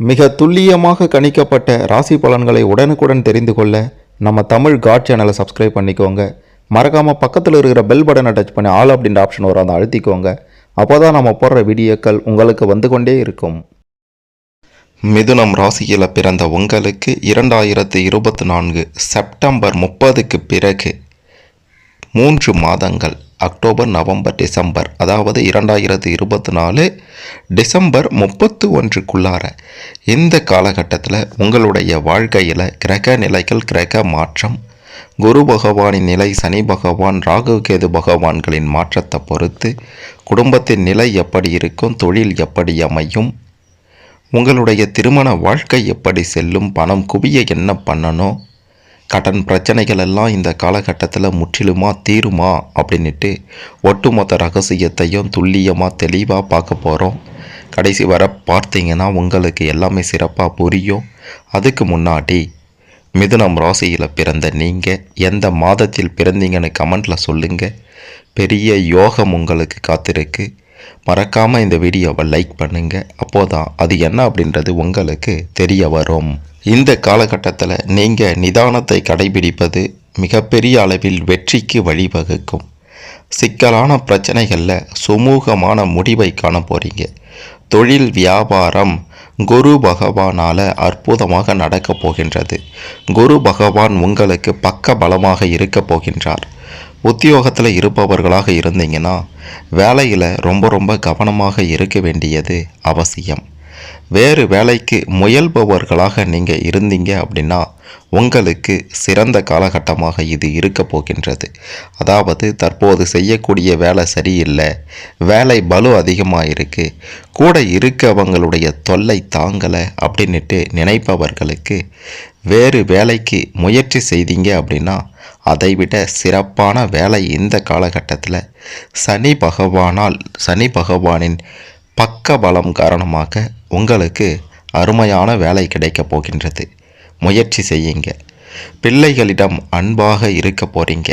மிக துல்லியமாக கணிக்கப்பட்ட ராசி பலன்களை உடனுக்குடன் தெரிந்து கொள்ள நம்ம தமிழ் காட் சேனலை சப்ஸ்கிரைப் பண்ணிக்கோங்க. மறக்காமல் பக்கத்தில் இருக்கிற பெல் பட்டனை டச் பண்ணி ஆல் அப்படின்ற ஆப்ஷன் வரும் அதை அழுத்திக்கோங்க. அப்போ தான் நம்ம போடுற வீடியோக்கள் உங்களுக்கு வந்து கொண்டே இருக்கும். மிதுனம் ராசியில் பிறந்த உங்களுக்கு இரண்டாயிரத்து இருபத்தி நான்கு செப்டம்பர் முப்பதுக்கு பிறகு மூன்று மாதங்கள். October November December. அதாவது இரண்டாயிரத்து இருபத்தி நாலு டிசம்பர் முப்பத்து ஒன்றுக்குள்ளார இந்த காலகட்டத்தில் உங்களுடைய வாழ்க்கையில் கிரக நிலைகள் கிரக மாற்றம் குரு பகவானின் நிலை சனி பகவான் ராகு கேது பகவான்களின் மாற்றத்தை பொறுத்து குடும்பத்தின் நிலை எப்படி இருக்கும் தொழில் எப்படி அமையும் உங்களுடைய திருமண வாழ்க்கை எப்படி செல்லும் பணம் குவிய என்ன பண்ணணும் கடன் பிரச்சனைகள் எல்லாம் இந்த காலகட்டத்தில் முற்றிலுமா தீருமா அப்படின்ட்டு ஒட்டுமொத்த ரகசியத்தையும் துல்லியமாக தெளிவாக பார்க்க போகிறோம் கடைசி வர பார்த்தீங்கன்னா உங்களுக்கு எல்லாமே சிறப்பாக புரியும். அதுக்கு முன்னாடி மிதுனம் ராசியில் பிறந்த நீங்கள் எந்த மாதத்தில் பிறந்தீங்கன்னு கமெண்டில் சொல்லுங்கள் பெரிய யோகம் உங்களுக்கு காத்திருக்கு. மறக்காமல் இந்த வீடியோவை லைக் பண்ணுங்கள் அப்போதான் அது என்ன அப்படின்றது உங்களுக்கு தெரிய வரும். இந்த காலகட்டத்தில் நீங்கள் நிதானத்தை கடைபிடிப்பது மிகப்பெரிய அளவில் வெற்றிக்கு வழிவகுக்கும். சிக்கலான பிரச்சனைகளில் சுமூகமான முடிவை காண போகிறீங்க தொழில் வியாபாரம் குரு பகவானால் அற்புதமாக நடக்கப் போகின்றது. குரு பகவான் உங்களுக்கு பக்க பலமாக இருக்கப் போகின்றார். உத்தியோகத்தில் இருப்பவர்களாக இருந்தீங்கன்னா வேலையில் ரொம்ப ரொம்ப கவனமாக இருக்க வேண்டியது அவசியம். வேறு வேலைக்கு முயல்பவர்களாக நீங்கள் இருந்தீங்க அப்படின்னா உங்களுக்கு சிறந்த காலகட்டமாக இது இருக்க போகின்றது. அதாவது தற்போது செய்யக்கூடிய வேலை சரியில்லை வேலை பலு அதிகமாக இருக்குது கூட இருக்கவங்களுடைய தொல்லை தாங்கலை அப்படின்னுட்டு நினைப்பவர்களுக்கு வேறு வேலைக்கு முயற்சி செய்தீங்க அப்படின்னா அதைவிட சிறப்பான வேலை இந்த காலகட்டத்தில் சனி பகவானால் சனி பகவானின் பக்க பலம் காரணமாக உங்களுக்கு அருமையான வேலை கிடைக்கப் போகின்றது. முயற்சி செய்யுங்க. பிள்ளைகளிடம் அன்பாக இருக்க போகிறீங்க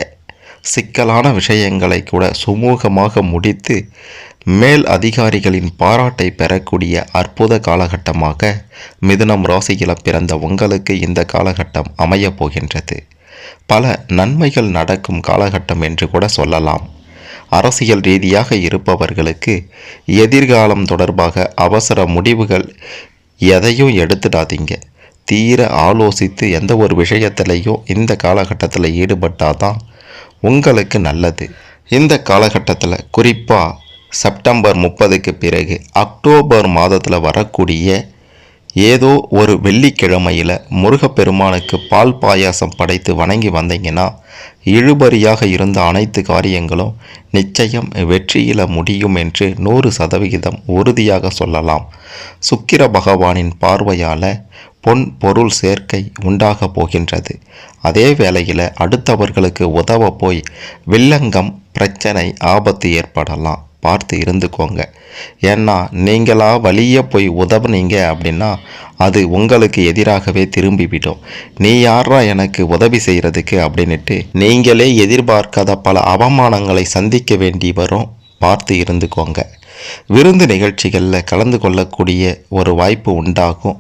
சிக்கலான விஷயங்களை கூட சுமூகமாக முடித்து மேல் அதிகாரிகளின் பாராட்டை பெறக்கூடிய அற்புத காலகட்டமாக மிதுனம் ராசியில் பிறந்த உங்களுக்கு இந்த காலகட்டம் அமையப் போகின்றது. பல நன்மைகள் நடக்கும் காலகட்டம் என்று கூட சொல்லலாம். அரசியல் ரீதியாக இருப்பவர்களுக்கு எதிர்காலம் தொடர்பாக அவசர முடிவுகள் எதையும் எடுத்துடாதீங்க. தீர ஆலோசித்து எந்த ஒரு விஷயத்திலையும் இந்த காலகட்டத்தில் ஈடுபட்டாதான் உங்களுக்கு நல்லது. இந்த காலகட்டத்தில் குறிப்பாக செப்டம்பர் முப்பதுக்கு பிறகு அக்டோபர் மாதத்தில் வரக்கூடிய ஏதோ ஒரு வெள்ளிக்கிழமையில் முருகப்பெருமானுக்கு பால் பாயாசம் படைத்து வணங்கி வந்தீங்கன்னா இழுபறியாக இருந்த அனைத்து காரியங்களும் நிச்சயம் வெற்றியில் முடியும் என்று நூறு சதவிகிதம் உறுதியாக சொல்லலாம். சுக்கிர பகவானின் பார்வையால் பொன் பொருள் சேர்க்கை உண்டாக போகின்றது. அதே வேளையில் அடுத்தவர்களுக்கு உதவ போய் வில்லங்கம் பிரச்சனை ஆபத்து ஏற்படலாம். பார்த்து இருந்துக்கோங்க. ஏன்னா நீங்களாக வழியே போய் உதவுனீங்க அப்படின்னா அது உங்களுக்கு எதிராகவே திரும்பிவிடும். நீ யாரா எனக்கு உதவி செய்கிறதுக்கு அப்படின்னுட்டு நீங்களே எதிர்பார்க்காத பல அவமானங்களை சந்திக்க வேண்டி வரும். பார்த்து இருந்துக்கோங்க. விருந்து நிகழ்ச்சிகளில் கலந்து கொள்ளக்கூடிய ஒரு வாய்ப்பு உண்டாகும்.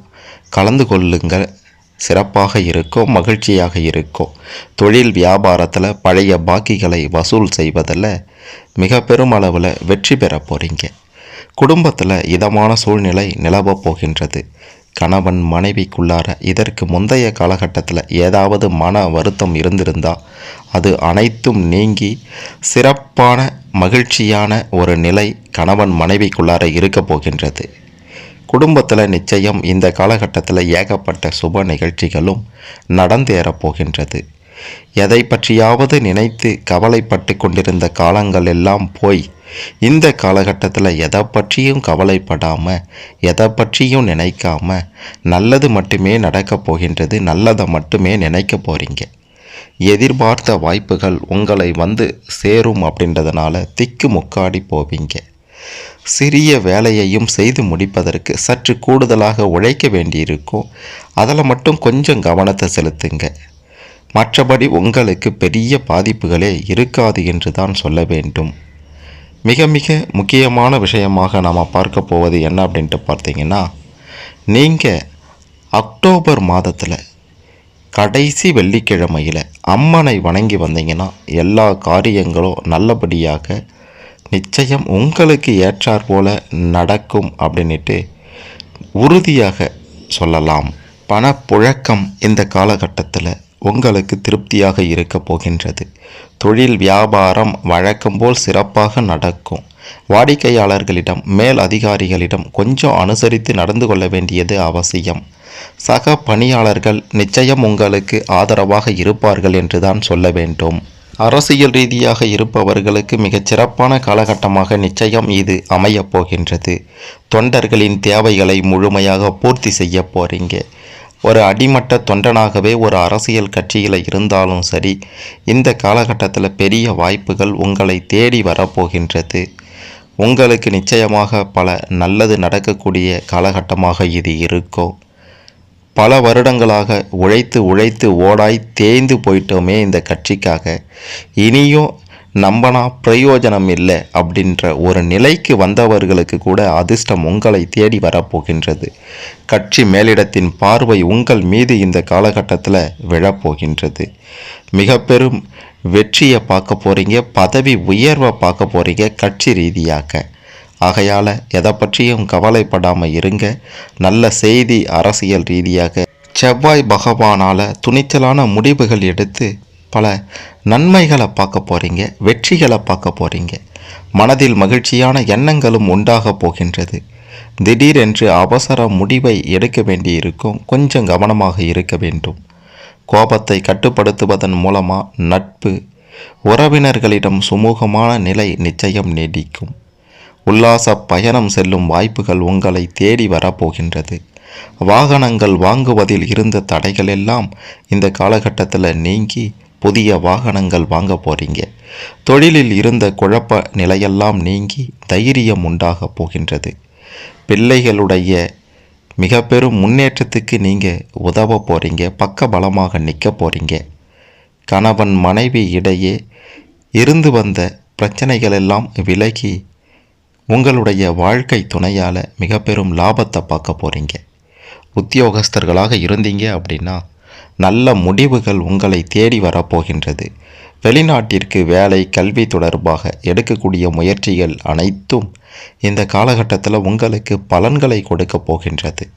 கலந்து கொள்ளுங்கள். சிறப்பாக இருக்கும் மகிழ்ச்சியாக இருக்கும் தொழில் வியாபாரத்தில் பழைய பாக்கிகளை வசூல் செய்வதில் மிக பெருமளவில் வெற்றி பெற போகிறீங்க குடும்பத்தில் இதமான சூழ்நிலை நிலவப் போகின்றது. கணவன் மனைவிக்குள்ளார இதற்கு முந்தைய காலகட்டத்தில் ஏதாவது மன வருத்தம் இருந்திருந்தால் அது அனைத்தும் நீங்கி சிறப்பான மகிழ்ச்சியான ஒரு நிலை கணவன் மனைவிக்குள்ளார இருக்கப் போகின்றது. குடும்பத்தில் நிச்சயம் இந்த காலகட்டத்தில் ஏகப்பட்ட சுப நிகழ்ச்சிகளும் நடந்தேறப் போகின்றது. எதை பற்றியாவது நினைத்து கவலைப்பட்டு கொண்டிருந்த காலங்கள் எல்லாம் போய் இந்த காலகட்டத்தில் எதை பற்றியும் கவலைப்படாமல் எதை பற்றியும் நினைக்காம நல்லது மட்டுமே நடக்கப் போகின்றது நல்லதை மட்டுமே நினைக்க போகிறீங்க எதிர்பார்த்த வாய்ப்புகள் உங்களை வந்து சேரும் அப்படின்றதுனால திக்கு முக்காடி போவீங்க. சிறிய வேலையையும் செய்து முடிப்பதற்கு சற்று கூடுதலாக உழைக்க வேண்டியிருக்கும் அதில் மட்டும் கொஞ்சம் கவனத்தை செலுத்துங்க. மற்றபடி உங்களுக்கு பெரிய பாதிப்புகளே இருக்காது என்று தான் சொல்ல வேண்டும். மிக மிக முக்கியமான விஷயமாக நாம் பார்க்க போவது என்ன அப்படின்ட்டு பார்த்தீங்கன்னா நீங்கள் அக்டோபர் மாதத்தில் கடைசி வெள்ளிக்கிழமையில் அம்மனை வணங்கி வந்தீங்கன்னா எல்லா காரியங்களும் நல்லபடியாக நிச்சயம் உங்களுக்கு ஏற்றாற் போல நடக்கும் அப்படின்ட்டு உறுதியாக சொல்லலாம். பணப்புழக்கம் இந்த காலகட்டத்தில் உங்களுக்கு திருப்தியாக இருக்க போகின்றது. தொழில் வியாபாரம் வழக்கம் போல் சிறப்பாக நடக்கும். வாடிக்கையாளர்களிடம் மேல் அதிகாரிகளிடம் கொஞ்சம் அனுசரித்து நடந்து கொள்ள வேண்டியது அவசியம். சக பணியாளர்கள் நிச்சயம் உங்களுக்கு ஆதரவாக இருப்பார்கள் என்றுதான் சொல்ல வேண்டும். அரசியல் ரீதியாக இருப்பவர்களுக்கு மிகச் சிறப்பான காலகட்டமாக நிச்சயம் இது அமையப் போகின்றது. தொண்டர்களின் தேவைகளை முழுமையாக பூர்த்தி செய்ய போறீங்க. ஒரு அடிமட்ட தொண்டனாகவே ஒரு அரசியல் கட்சியில் இருந்தாலும் சரி இந்த காலகட்டத்தில் பெரிய வாய்ப்புகள் உங்களை தேடி வரப்போகின்றது உங்களுக்கு நிச்சயமாக பல நல்லது நடக்கக்கூடிய காலகட்டமாக இது இருக்கும். பல வருடங்களாக உழைத்து உழைத்து ஓடாய் தேய்ந்து போயிட்டோமே இந்த கட்சிக்காக. இனியும் நம்பனா பிரயோஜனம் இல்லை அப்படின்ற ஒரு நிலைக்கு வந்தவர்களுக்கு கூட அதிர்ஷ்டம் உங்களை தேடி வரப்போகின்றது. கட்சி மேலிடத்தின் பார்வை உங்கள் மீது இந்த காலகட்டத்தில் விழப்போகின்றது. மிக பெரும் வெற்றியை பார்க்க போகிறீங்க பதவி உயர்வை பார்க்க போகிறீங்க கட்சி ரீதியாக. ஆகையால் எதை பற்றியும் கவலைப்படாமல் இருங்க. நல்ல செய்தி அரசியல் ரீதியாக. செவ்வாய் பகவானால் துணிச்சலான முடிவுகள் எடுத்து பல நன்மைகளை பார்க்க போகிறீங்க வெற்றிகளை பார்க்க போகிறீங்க மனதில் மகிழ்ச்சியான எண்ணங்களும் உண்டாக போகின்றது. திடீரென்று அவசர முடிவை எடுக்க வேண்டியிருக்கும். கொஞ்சம் கவனமாக இருக்க வேண்டும். கோபத்தை கட்டுப்படுத்துவதன் மூலமாக நட்பு உறவினர்களிடம் சுமூகமான நிலை நிச்சயம் நீடிக்கும். உல்லாச பயணம் செல்லும் வாய்ப்புகள் உங்களை தேடி வரப்போகின்றது. வாகனங்கள் வாங்குவதில் இருந்த தடைகள் எல்லாம் இந்த காலகட்டத்தில் நீங்கி புதிய வாகனங்கள் வாங்க போகிறீங்க தொழிலில் இருந்த குழப்ப நிலையெல்லாம் நீங்கி தைரியம் உண்டாக போகின்றது. பிள்ளைகளுடைய மிக பெரும் முன்னேற்றத்துக்கு நீங்கள் உதவ போகிறீங்க பக்க பலமாக நிற்க போகிறீங்க கணவன் மனைவி இடையே இருந்து வந்த பிரச்சனைகளெல்லாம் விலகி உங்களுடைய வாழ்க்கை துணையால் மிக பெரும் லாபத்தை பார்க்க போகிறீங்க உத்தியோகஸ்தர்களாக இருந்தீங்க அப்படின்னா நல்ல முடிவுகள் உங்களை தேடி வரப்போகின்றது வெளிநாட்டிற்கு வேலை கல்வி தொடர்பாக எடுக்கக்கூடிய முயற்சிகள் அனைத்தும் இந்த காலகட்டத்தில் உங்களுக்கு பலன்களை கொடுக்க போகின்றது.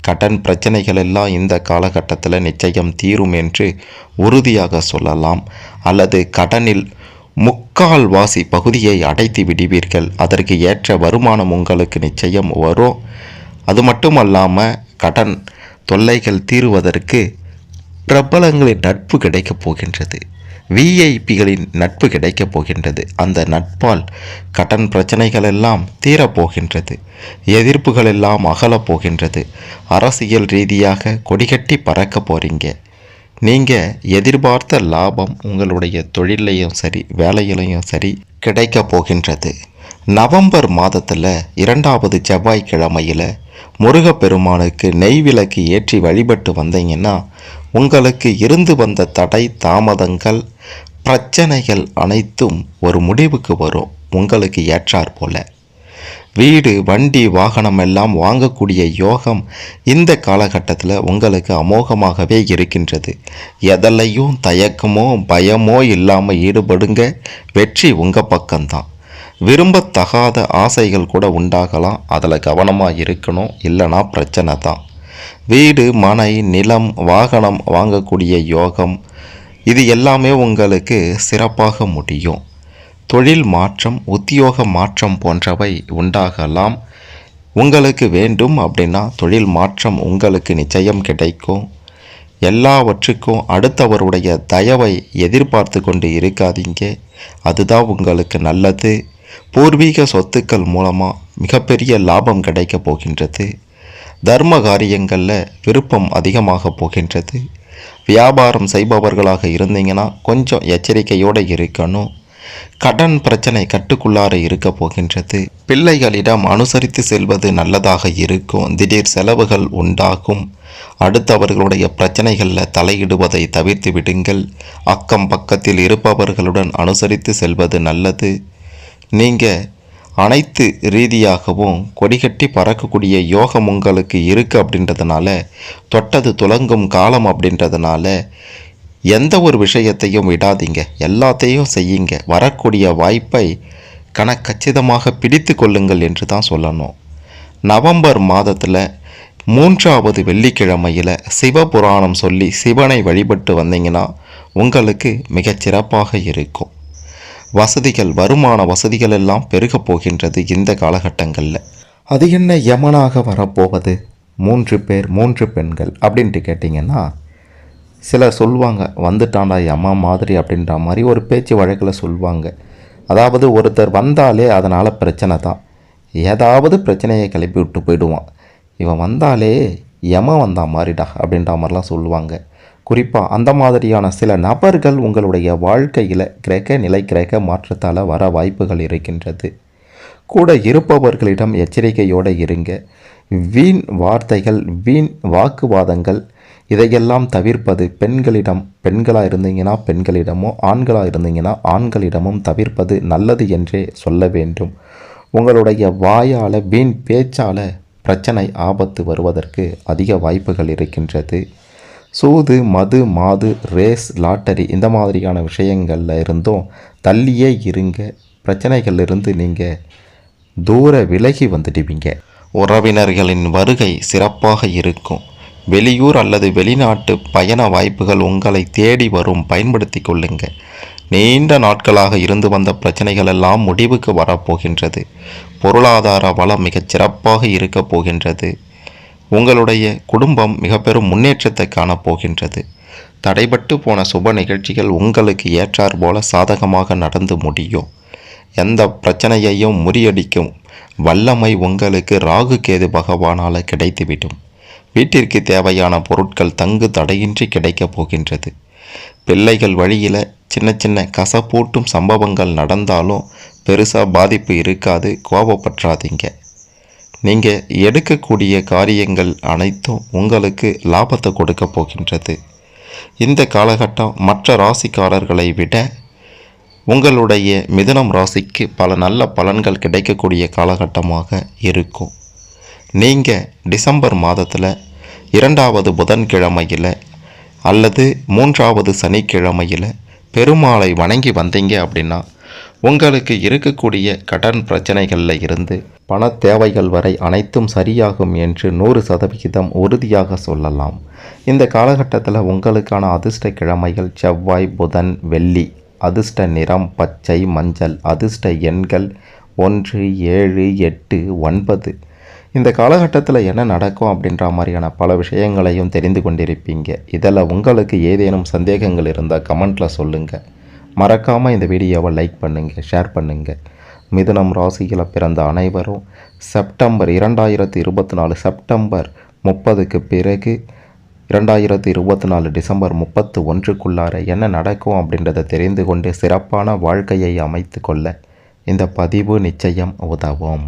கடன் பிரச்சனைகள் எல்லாம் இந்த காலகட்டத்தில் நிச்சயம் தீரும் என்று உறுதியாக சொல்லலாம். அல்லது கடனில் முக்கால்வாசி பகுதியை அடைத்து விடுவீர்கள். அதற்கு ஏற்ற வருமானம் உங்களுக்கு நிச்சயம் வரும். அது மட்டும் அல்லாமல் கடன் தொல்லைகள் தீருவதற்கு பிரபலங்களின் நட்பு கிடைக்கப் போகின்றது. விஐபிகளின் நட்பு கிடைக்கப் போகின்றது. அந்த நட்பால் கடன் பிரச்சனைகள் எல்லாம் தீரப்போகின்றது எதிர்ப்புகள் எல்லாம் அகலப் போகின்றது. அரசியல் ரீதியாக கொடிகட்டி பறக்க போகிறீங்க நீங்கள் எதிர்பார்த்த லாபம் உங்களுடைய தொழிலையும் சரி வேலையிலையும் சரி கிடைக்க போகின்றது. நவம்பர் மாதத்தில் இரண்டாவது செவ்வாய்க்கிழமையில் முருகப்பெருமானுக்கு நெய் விளக்கு ஏற்றி வழிபட்டு வந்தீங்கன்னா உங்களுக்கு இருந்து வந்த தடை தாமதங்கள் பிரச்சனைகள் அனைத்தும் ஒரு முடிவுக்கு வரும். உங்களுக்கு ஏற்றாற்போல் வீடு வண்டி வாகனம் எல்லாம் வாங்கக்கூடிய யோகம் இந்த காலகட்டத்தில் உங்களுக்கு அமோகமாகவே இருக்கின்றது. எதலையும் தயக்கமோ பயமோ இல்லாமல் ஈடுபடுங்க. வெற்றி உங்கள் பக்கம்தான். விரும்பத்தகாத ஆசைகள் கூட உண்டாகலாம். அதில் கவனமாக இருக்கணும். இல்லைனா பிரச்சனை தான் வீடு மனை நிலம் வாகனம் வாங்கக்கூடிய யோகம் இது எல்லாமே உங்களுக்கு சிறப்பாக முடியும். தொழில் மாற்றம் உத்தியோக மாற்றம் போன்றவை உண்டாகலாம். உங்களுக்கு வேண்டும் அப்படின்னா தொழில் மாற்றம் உங்களுக்கு நிச்சயம் கிடைக்கும். எல்லாவற்றுக்கும் அடுத்தவருடைய தயவை எதிர்பார்த்து கொண்டு இருக்காதீங்க. அதுதான் உங்களுக்கு நல்லது. பூர்வீக சொத்துக்கள் மூலமாக மிகப்பெரிய லாபம் கிடைக்கப் போகின்றது. தர்ம காரியங்களில் விருப்பம் அதிகமாக போகின்றது. வியாபாரம் செய்பவர்களாக இருந்தீங்கன்னா கொஞ்சம் எச்சரிக்கையோடு இருக்கணும். கடன் பிரச்சனை கட்டுக்குள்ளார இருக்க போகின்றது. பிள்ளைகளிடம் அனுசரித்து செல்வது நல்லதாக இருக்கும். திடீர் செலவுகள் உண்டாகும். அடுத்தவர்களுடைய பிரச்சனைகளில் தலையிடுவதை தவிர்த்து விடுங்கள். அக்கம் பக்கத்தில் இருப்பவர்களுடன் அனுசரித்து செல்வது நல்லது. நீங்கள் அனைத்து ரீதியாகவும் கொடிகட்டி பறக்கக்கூடிய யோகம் உங்களுக்கு இருக்குது அப்படின்றதுனால தொட்டது துலங்கும் காலம் அப்படின்றதுனால எந்த ஒரு விஷயத்தையும் விடாதீங்க. எல்லாத்தையும் செய்யுங்க. வரக்கூடிய வாய்ப்பை கணக்கச்சிதமாக பிடித்து கொள்ளுங்கள் என்று தான் சொல்லணும். நவம்பர் மாதத்தில் மூன்றாவது வெள்ளிக்கிழமையில் சிவபுராணம் சொல்லி சிவனை வழிபட்டு வந்தீங்கன்னா உங்களுக்கு மிகச்சிறப்பாக இருக்கும். வசதிகள் வருமான வசதிகள் எல்லாம் பெருகப் போகின்றது இந்த காலகட்டங்களில். அது என்ன யமனாக வரப்போவது? மூன்று பேர் மூன்று பெண்கள் அப்படின்ட்டு கேட்டிங்கன்னா சிலர் சொல்லுவாங்க வந்துட்டான்டா அம்மா மாதிரி அப்படின்ற மாதிரி ஒரு பேச்சு வழக்கில் சொல்லுவாங்க. அதாவது ஒருத்தர் வந்தாலே அதனால் பிரச்சனை தான். ஏதாவது பிரச்சனையை கிளப்பி விட்டு போயிடுவான். இவன் வந்தாலே யம வந்தா மாதிரிடா அப்படின்ற மாதிரிலாம் சொல்லுவாங்க. குறிப்பாக அந்த மாதிரியான சில நபர்கள் உங்களுடைய வாழ்க்கையில் கிரக நிலை கிரக மாற்றத்தால் வர வாய்ப்புகள் இருக்கின்றது. கூட இருப்பவர்களிடம் எச்சரிக்கையோடு இருங்க. வீண் வார்த்தைகள் வீண் வாக்குவாதங்கள் இதையெல்லாம் தவிர்ப்பது பெண்களிடம் பெண்களாக இருந்தீங்கன்னா பெண்களிடமோ ஆண்களாக இருந்தீங்கன்னா ஆண்களிடமும் தவிர்ப்பது நல்லது என்றே சொல்ல வேண்டும். உங்களுடைய வாயால் வீண் பேச்சால் பிரச்சனை ஆபத்து வருவதற்கு அதிக வாய்ப்புகள் இருக்கின்றது. சூது மது மாது ரேஸ் லாட்டரி இந்த மாதிரியான விஷயங்களில் இருந்தும் தள்ளியே இருங்க. பிரச்சனைகளிலிருந்து நீங்கள் தூர விலகி வந்துடுவீங்க. உறவினர்களின் வருகை சிறப்பாக இருக்கும். வெளியூர் அல்லது வெளிநாட்டு பயண வாய்ப்புகள் உங்களை தேடி வரும். பயன்படுத்தி கொள்ளுங்க. நீண்ட நாட்களாக இருந்து வந்த பிரச்சனைகள் எல்லாம் முடிவுக்கு வரப்போகின்றது பொருளாதார வளம் மிகச் சிறப்பாக இருக்கப் போகின்றது. உங்களுடைய குடும்பம் மிக பெரும் முன்னேற்றத்தை காணப்போகின்றது தடைபட்டு போன சுப நிகழ்ச்சிகள் உங்களுக்கு ஏற்றார் போல சாதகமாக நடந்து முடியும். எந்த பிரச்சனையையும் முறியடிக்கும். வல்லமை உங்களுக்கு ராகு கேது பகவானால் கிடைத்துவிடும். வீட்டிற்கு தேவையான பொருட்கள் தங்கு தடையின்றி கிடைக்கப் போகின்றது. பிள்ளைகள் வழியில் சின்ன சின்ன கசப்பூட்டும் சம்பவங்கள் நடந்தாலும் பெருசாக பாதிப்பு இருக்காது கோபப்பற்றாதீங்க. நீங்கள் எடுக்கக்கூடிய காரியங்கள் அனைத்தும் உங்களுக்கு லாபத்தை கொடுக்க போகின்றது. இந்த காலகட்டம் மற்ற ராசிக்காரர்களை விட உங்களுடைய மிதுனம் ராசிக்கு பல நல்ல பலன்கள் கிடைக்கக்கூடிய காலகட்டமாக இருக்கும். நீங்கள் டிசம்பர் மாதத்தில் இரண்டாவது புதன்கிழமையில் அல்லது மூன்றாவது சனிக்கிழமையில் பெருமாளை வணங்கி வந்தீங்க அப்படின்னா உங்களுக்கு இருக்கக்கூடிய கடன் பிரச்சனைகளில் இருந்து பண தேவைகள் வரை அனைத்தும் சரியாகும் என்று நூறு சதவிகிதம் உறுதியாக சொல்லலாம். இந்த காலகட்டத்தில் உங்களுக்கான அதிர்ஷ்ட கிழமைகள் செவ்வாய் புதன் வெள்ளி அதிர்ஷ்ட நிறம் பச்சை மஞ்சள் அதிர்ஷ்ட எண்கள் ஒன்று ஏழு எட்டு ஒன்பது. இந்த காலகட்டத்தில் என்ன நடக்கும் அப்படின்ற மாதிரியான பல விஷயங்களையும் தெரிந்து கொண்டிருப்பீங்க. இதில் உங்களுக்கு ஏதேனும் சந்தேகங்கள் இருந்தால் கமெண்ட்டில் சொல்லுங்கள் மறக்காமல் இந்த வீடியோவை லைக் பண்ணுங்கள் ஷேர் பண்ணுங்கள் மிதுனம் ராசியில் பிறந்த அனைவரும் செப்டம்பர் இரண்டாயிரத்தி இருபத்தி நாலு செப்டம்பர் முப்பதுக்கு பிறகு இரண்டாயிரத்தி இருபத்தி நாலு டிசம்பர் முப்பத்து ஒன்றுக்குள்ளார என்ன நடக்கும் அப்படின்றத தெரிந்து கொண்டு சிறப்பான வாழ்க்கையை அமைத்து கொள்ள இந்த பதிவு நிச்சயம் உதவும்.